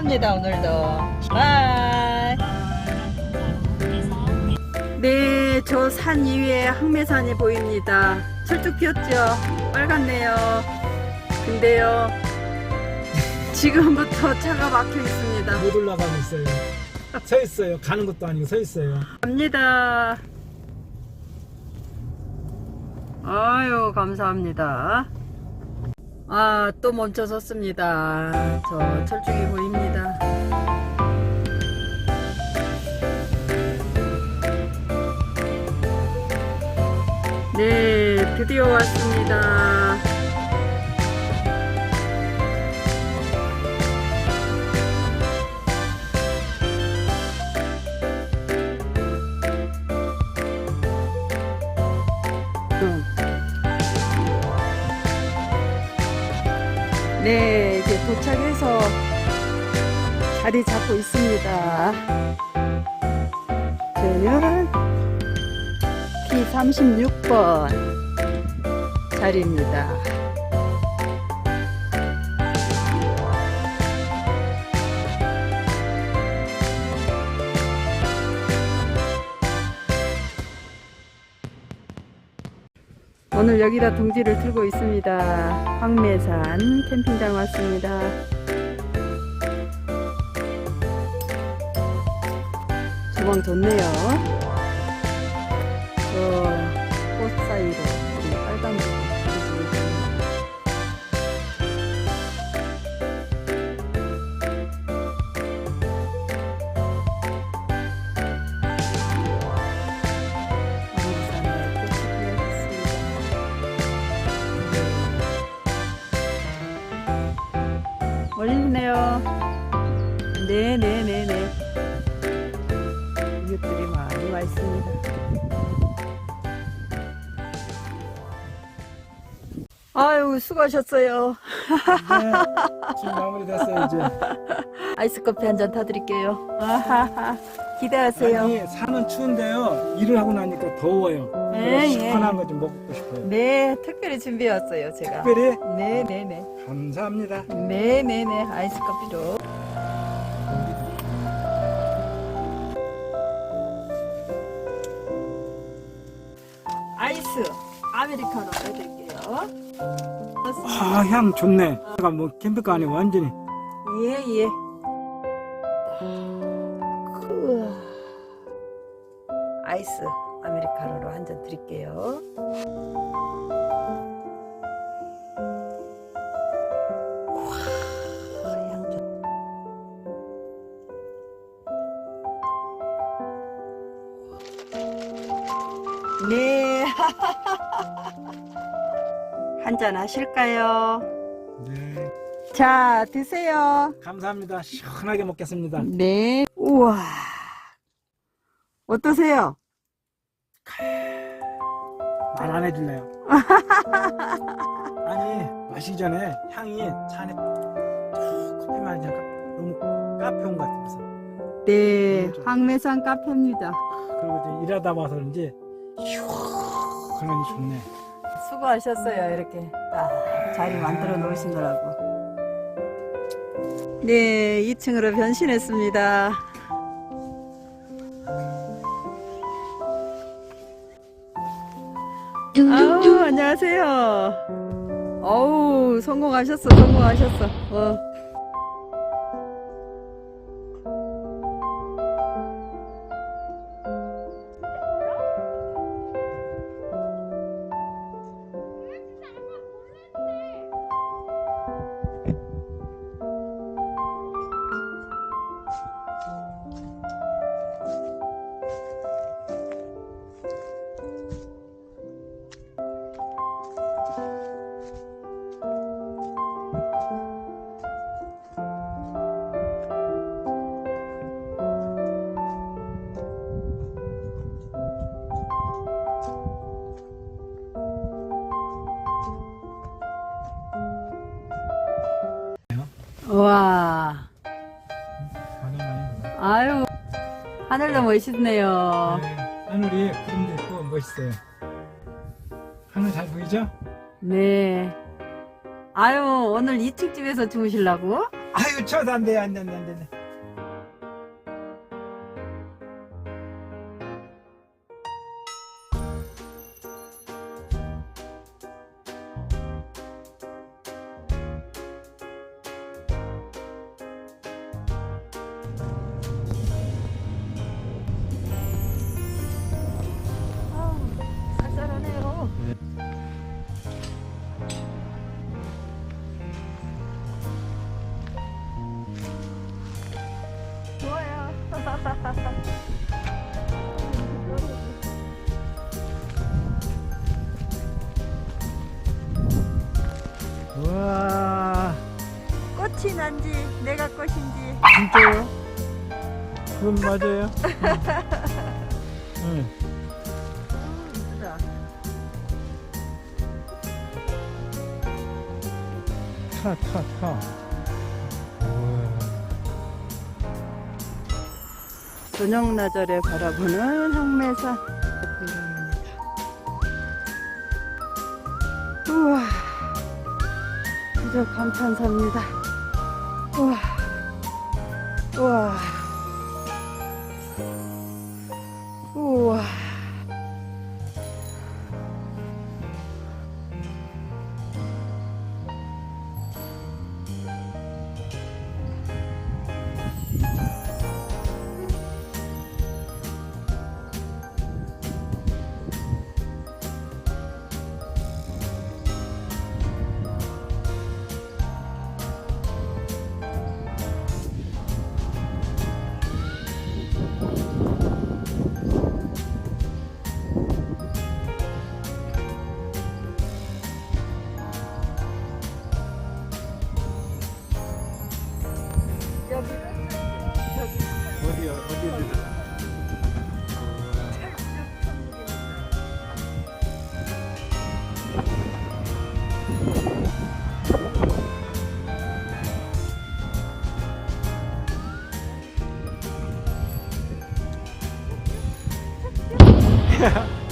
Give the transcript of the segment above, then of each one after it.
떠납니다, 오늘도. 바이. 네, 저산 위에 항매산이 보입니다. 철쭉 피었죠? 빨갛네요. 근데요, 지금부터 차가 막혀 있습니다. 못 올라가고 있어요. 서 있어요. 가는 것도 아니고 서 있어요. 갑니다. 아유, 감사합니다. 아, 또 멈춰 섰습니다. 저 철쭉이 보입니다. 네, 드디어 왔습니다. 네, 이제 도착해서 자리 잡고 있습니다. 저는 P36번 자리입니다. 여기다 둥지를 틀고 있습니다. 황매산 캠핑장 왔습니다. 조망 좋네요. 저꽃 사이로 아유, 수고하셨어요. 네, 지금 마무리됐어요 이제. 아이스 커피 한 잔 타드릴게요. 아하하. 기대하세요. 아니 산은 추운데요. 일을 하고 나니까 더워요. 네, 그래서 시원한 예. 거좀 먹고 싶어요. 네, 특별히 준비해 왔어요, 제가. 특별히 네 네 네. 감사합니다. 네 네 네. 아이스 커피로. 아향 좋네. 내가 뭐 캠핑카 안에 완전히 예, 예. 그 아이스 아메리카노로 한 잔 드릴게요. 한잔 하실까요? 네. 자, 드세요. 감사합니다. 시원하게 먹겠습니다. 네. 우와. 어떠세요? 말 안 해줄래요. 아니 마시기 전에 향이 차 안에 저 커피 맛이 약간 너무 카페 온 것 같아서 네. 황매산 카페입니다. 그리고 이제 일하다 와서 그런지 시원하니 좋네. 수고하셨어요. 이렇게 딱 자리 만들어 놓으시느라고. 네, 2층으로 변신했습니다. 아우, 안녕하세요. 어우, 성공하셨어, 성공하셨어. 어. 멋있네요. 네. 하늘이 구름도 있고 멋있어요. 하늘 잘 보이죠? 네. 아유, 오늘 2층 집에서 주무실라고? 아유 쳐도 안 돼, 안 돼, 안 돼, 안 돼. 우와, 꽃이 난지 내가 꽃인지 진짜요? 그건 맞아요. 응. 이쁘다. 저녁 나절에 바라보는 황매산 풍경입니다. 우와, 진짜 감탄사입니다. 우와, 우와, 우와.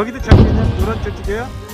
거기도 저기냐? 노란 저쪽이에요?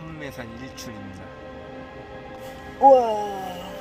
황매산 일출입니다. 네,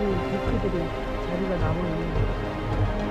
그 데크들이 자리가 나고 있는 능선이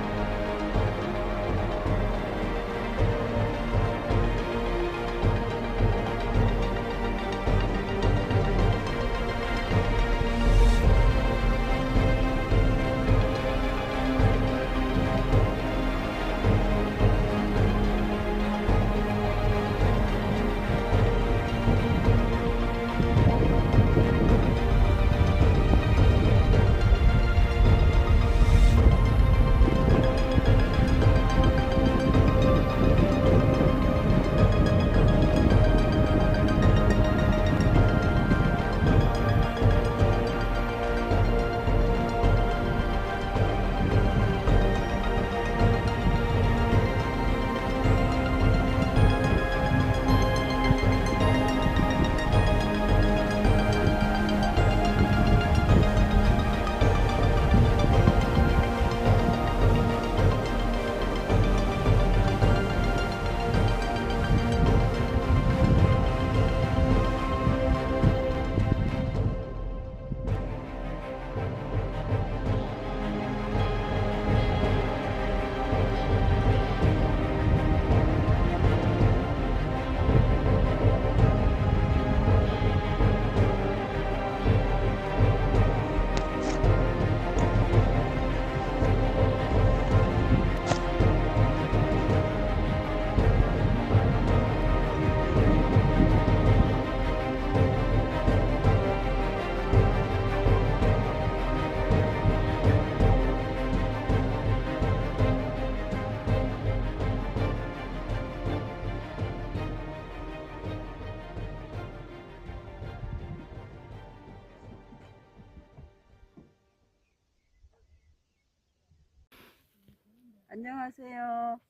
안녕하세요.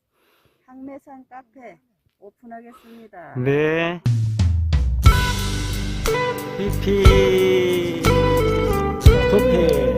항매산 카페 오픈하겠습니다. 네. 피피 도페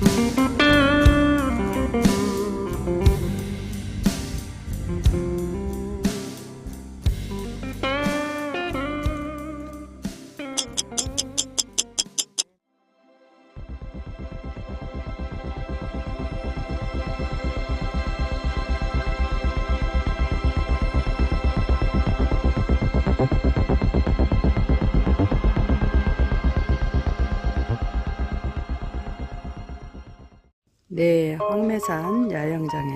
네,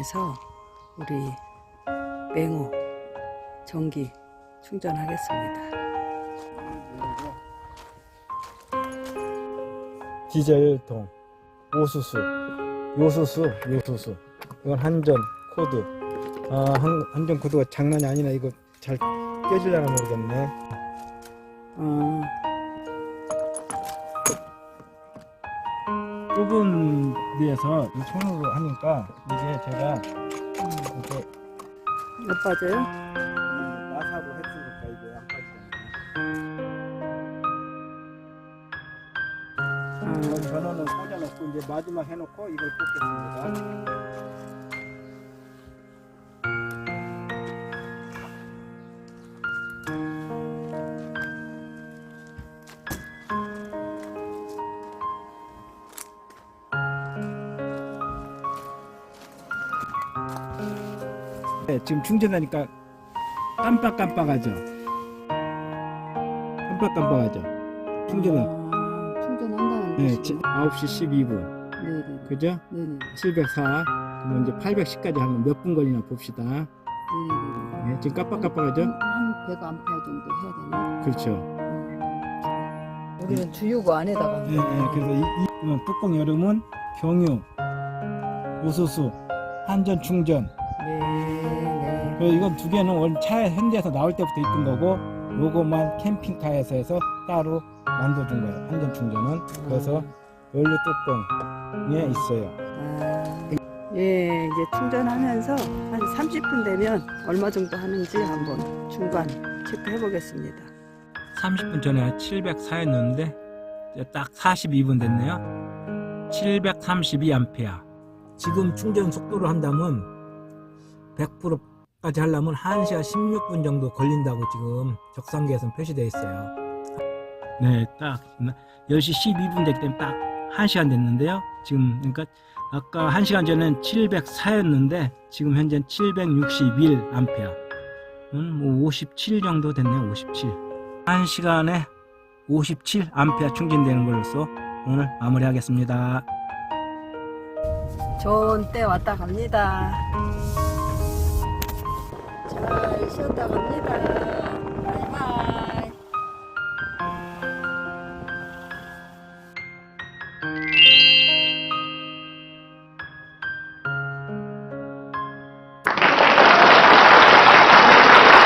야영장에서 우리 맹호 전기 충전하겠습니다. 디젤통, 오수수, 요수수, 요수수. 이건 한전 코드. 아, 한, 한전 코드가 장난이 아니네. 이거 잘 껴질려나 모르겠네. 어, 좁은 데에서 이 손으로 하니까 이게 제가 이렇게 몇 빠져요? 마사로 했으니까 이게 안 빠지잖아요. 어, 전원은 꽂아놓고 이제 마지막 해놓고 이걸 꽂겠습니다. 네, 지금 충전하니까 깜빡깜빡하죠. 깜빡깜빡하죠. 충전은 아, 충전한다는 네, 뜻이요? 9시 12분. 네네. 그죠? 네네. 704. 그럼 이제 810까지 하면 몇 분 걸리나 봅시다. 네네. 네, 지금 깜빡깜빡하죠? 한 100암페어 정도 해야 되나? 그렇죠. 음. 우리는 주유구 안에다가 네, 네, 그래서 이, 이 그러면 뚜껑 열으면 경유, 요소수, 한전 충전. 네, 네. 이건 두 개는 원래 차에 현대에서 나올 때부터 있던 거고, 요거만 캠핑카에서 해서 따로 만들어준 거예요. 한전 충전은. 그래서 연료 뚜껑에 있어요. 아, 예, 이제 충전하면서 한 30분 되면 얼마 정도 하는지 한번 중간 체크해 보겠습니다. 30분 전에 704였는데 딱 42분 됐네요. 732A. 지금 충전 속도로 한다면 100%까지 하려면 1시간 16분 정도 걸린다고 지금 적상기에서 표시되어 있어요. 네, 딱 10시 12분 됐기 때문에 딱 1시간 됐는데요. 지금 그러니까 아까 1시간 전엔 704였는데 지금 현재는 761A. 뭐57 정도 됐네요. 57. 1시간에 57A 충전되는 걸로써 오늘 마무리하겠습니다. 좋은 때 왔다 갑니다. 잘 쉬었다 갑니다.